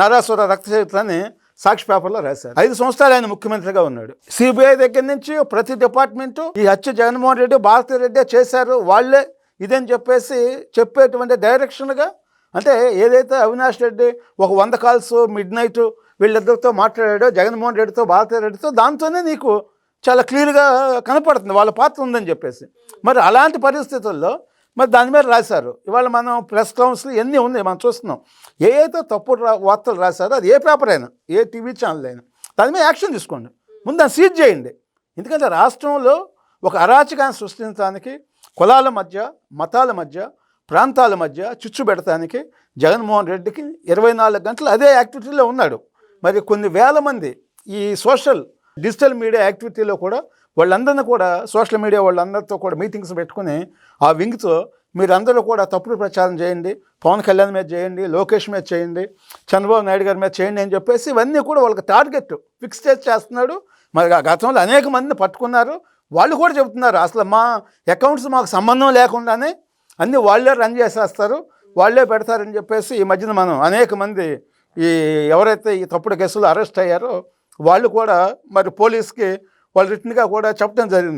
నారాసుర రక్త చరిత్రని సాక్షి పేపర్లో రాశారు. ఐదు సంవత్సరాలు ఆయన ముఖ్యమంత్రిగా ఉన్నాడు. సిబిఐ దగ్గర నుంచి ప్రతి డిపార్ట్మెంటు ఈ హత్య జగన్మోహన్ రెడ్డి భారతీ రెడ్డి చేశారు. వాళ్ళే ఇదని చెప్పేసి చెప్పేటువంటి డైరెక్షన్గా అంటే ఏదైతే అవినాష్ రెడ్డి ఒక వంద కాల్స్ మిడ్ నైట్ వీళ్ళిద్దరితో మాట్లాడాడో జగన్మోహన్ రెడ్డితో భారతీ రెడ్డితో దాంతోనే నీకు చాలా క్లియర్గా కనపడుతుంది. వాళ్ళ పాత్ర ఉందని చెప్పేసి. మరి అలాంటి పరిస్థితుల్లో మరి దాని మీద రాశారు. ఇవాళ మనం ప్రెస్ కౌన్సిల్ ఎన్ని ఉన్నాయి మనం చూస్తున్నాం. ఏ అయితే తప్పుడు వార్తలు రాశారో అది ఏ పేపర్ అయినా ఏ టీవీ ఛానల్ అయినా. దాని మీద యాక్షన్ తీసుకోండి. ముందు దాన్ని సీజ్ చేయండి. ఎందుకంటే రాష్ట్రంలో ఒక అరాచకాన్ని సృష్టించడానికి కులాల మధ్య మతాల మధ్య ప్రాంతాల మధ్య చిచ్చు పెడతానికి జగన్మోహన్ రెడ్డికి ఇరవై నాలుగు గంటలు అదే యాక్టివిటీలో ఉన్నాడు. మరి కొన్ని వేల మంది ఈ సోషల్ డిజిటల్ మీడియా యాక్టివిటీలో కూడా వాళ్ళందరినీ కూడా సోషల్ మీడియా వాళ్ళందరితో కూడా మీటింగ్స్ పెట్టుకుని ఆ వింగ్తో మీరందరూ కూడా తప్పుడు ప్రచారం చేయండి పవన్ కళ్యాణ్ మీద చేయండి లోకేష్ మీద చేయండి చంద్రబాబు నాయుడు గారి మీద చేయండి అని చెప్పేసి ఇవన్నీ కూడా వాళ్ళకి టార్గెట్ ఫిక్స్ చేసి చేస్తున్నాడు. మరి ఆ గతంలో అనేక మందిని పట్టుకున్నారు. వాళ్ళు కూడా చెబుతున్నారు అసలు మా అకౌంట్స్ మాకు సంబంధం లేకుండానే అన్నీ వాళ్ళే రన్ చేసేస్తారు వాళ్ళే పెడతారని చెప్పేసి ఈ మధ్యన మనం అనేక మంది ఈ ఎవరైతే ఈ తప్పుడు కేసులు అరెస్ట్ అయ్యారో వాళ్ళు కూడా మరి పోలీస్కి వాళ్ళు రిటర్న్గా కూడా చెప్పడం జరిగింది.